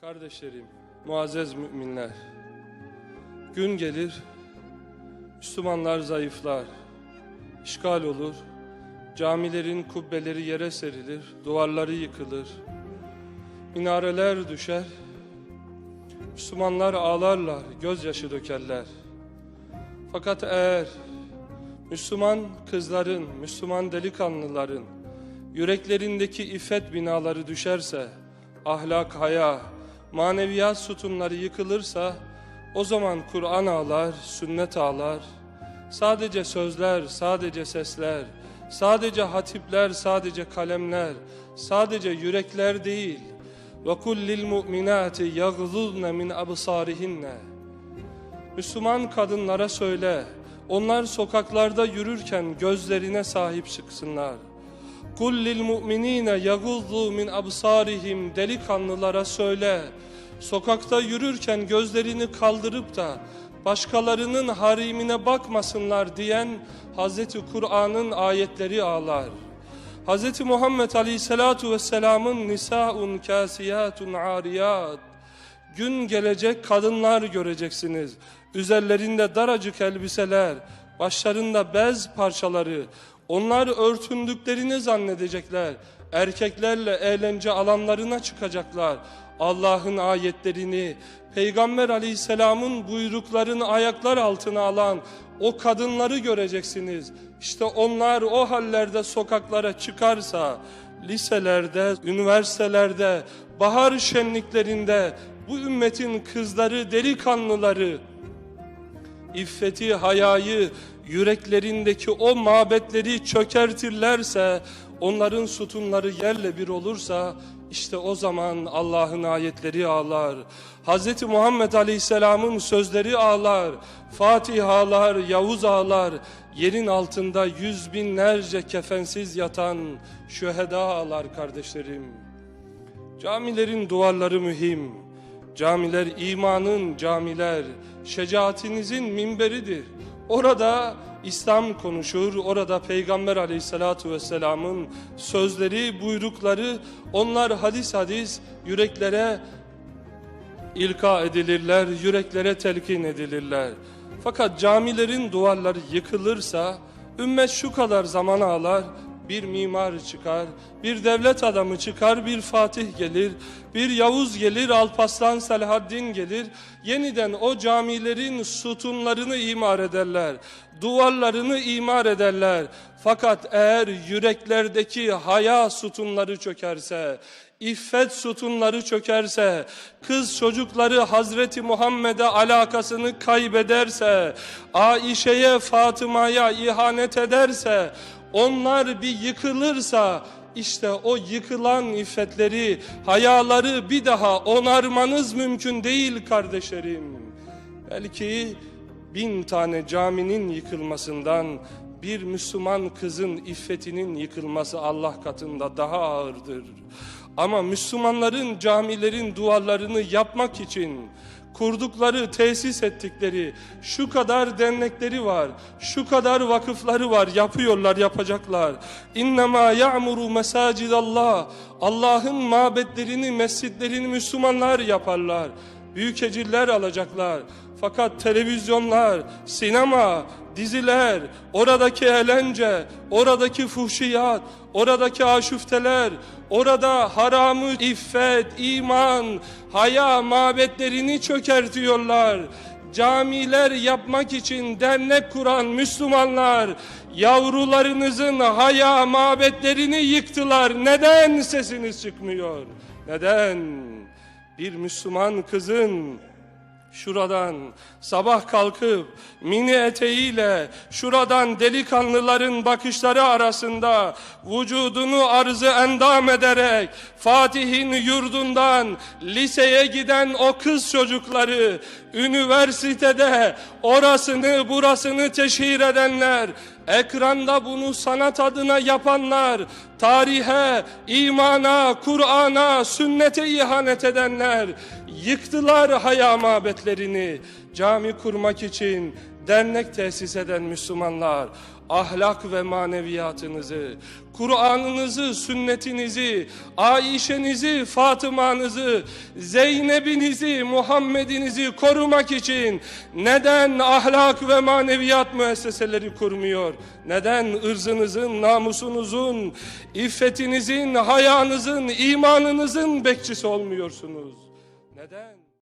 Kardeşlerim, muazzez müminler. Gün gelir, Müslümanlar zayıflar, işgal olur, camilerin kubbeleri yere serilir, duvarları yıkılır, minareler düşer, Müslümanlar ağlarlar, gözyaşı dökerler. Fakat eğer Müslüman kızların, Müslüman delikanlıların yüreklerindeki iffet binaları düşerse, ahlak, haya, maneviyat sütunları yıkılırsa o zaman Kur'an ağlar, sünnet ağlar. Sadece sözler, sadece sesler, sadece hatipler, sadece kalemler, sadece yürekler değil. Ve kullil mu'minati yagzudne min absarihinne. Müslüman kadınlara söyle, onlar sokaklarda yürürken gözlerine sahip çıksınlar. Kul lil mu'minine yaguzzu min absarihim delikanlılara söyle. Sokakta yürürken gözlerini kaldırıp da başkalarının harimine bakmasınlar diyen Hazreti Kur'an'ın ayetleri ağlar. Hz. Muhammed Aleyhisselatu Vesselam'ın nisaun kasiyatun ariyat Gün gelecek kadınlar göreceksiniz. Üzerlerinde daracık elbiseler, başlarında bez parçaları. Onlar örtündüklerini zannedecekler. Erkeklerle eğlence alanlarına çıkacaklar. Allah'ın ayetlerini, Peygamber aleyhisselamın buyruklarını ayaklar altına alan o kadınları göreceksiniz. İşte onlar o hallerde sokaklara çıkarsa, liselerde, üniversitelerde, bahar şenliklerinde bu ümmetin kızları, delikanlıları, iffeti, hayayı, yüreklerindeki o mabetleri çökertirlerse, onların sütunları yerle bir olursa, işte o zaman Allah'ın ayetleri ağlar. Hz. Muhammed Aleyhisselam'ın sözleri ağlar. Fatih ağlar, Yavuz ağlar. Yerin altında yüz binlerce kefensiz yatan şüheda ağlar kardeşlerim. Camilerin duvarları mühim. Camiler imanın camiler, şecaatinizin minberidir. Orada İslam konuşur, orada Peygamber aleyhissalatu vesselamın sözleri, buyrukları, onlar hadis hadis yüreklere ilka edilirler, yüreklere telkin edilirler. Fakat camilerin duvarları yıkılırsa, ümmet şu kadar zaman ağlar, bir mimar çıkar, bir devlet adamı çıkar, bir Fatih gelir, bir Yavuz gelir, Alpaslan Selahaddin gelir. Yeniden o camilerin sütunlarını imar ederler, duvarlarını imar ederler. Fakat eğer yüreklerdeki haya sütunları çökerse, İffet sütunları çökerse, kız çocukları Hazreti Muhammed'e alakasını kaybederse, Aişe'ye, Fatıma'ya ihanet ederse, onlar bir yıkılırsa, işte o yıkılan iffetleri, hayaları bir daha onarmanız mümkün değil kardeşlerim. Belki bin tane caminin yıkılmasından bir Müslüman kızın iffetinin yıkılması Allah katında daha ağırdır. Ama Müslümanların camilerin duvarlarını yapmak için kurdukları, tesis ettikleri şu kadar dernekleri var, şu kadar vakıfları var, yapıyorlar, yapacaklar. İnnemâ ya'muru mesacidallah. Allah'ın mabetlerini, mescitlerini Müslümanlar yaparlar. Büyük ecirler alacaklar. Fakat televizyonlar, sinema, diziler, oradaki eğlence, oradaki fuhşiyat, oradaki aşufteler, orada haramı, iffet, iman, haya mabetlerini çökertiyorlar. Camiler yapmak için dernek kuran Müslümanlar yavrularınızın haya mabetlerini yıktılar. Neden sesiniz çıkmıyor? Neden? Bir Müslüman kızın Şuradan sabah kalkıp mini eteğiyle şuradan delikanlıların bakışları arasında vücudunu arzı endam ederek Fatih'in yurdundan liseye giden o kız çocukları üniversitede orasını burasını teşhir edenler ekranda bunu sanat adına yapanlar tarihe, imana, Kur'an'a, sünnete ihanet edenler yıktılar haya mabetlerini cami kurmak için dernek tesis eden Müslümanlar ahlak ve maneviyatınızı, Kur'an'ınızı, sünnetinizi, Ayşe'nizi, Fatıma'nızı, Zeynep'inizi, Muhammed'inizi korumak için neden ahlak ve maneviyat müesseseleri kurmuyor? Neden ırzınızın, namusunuzun, iffetinizin, hayanızın, imanınızın bekçisi olmuyorsunuz? Neden?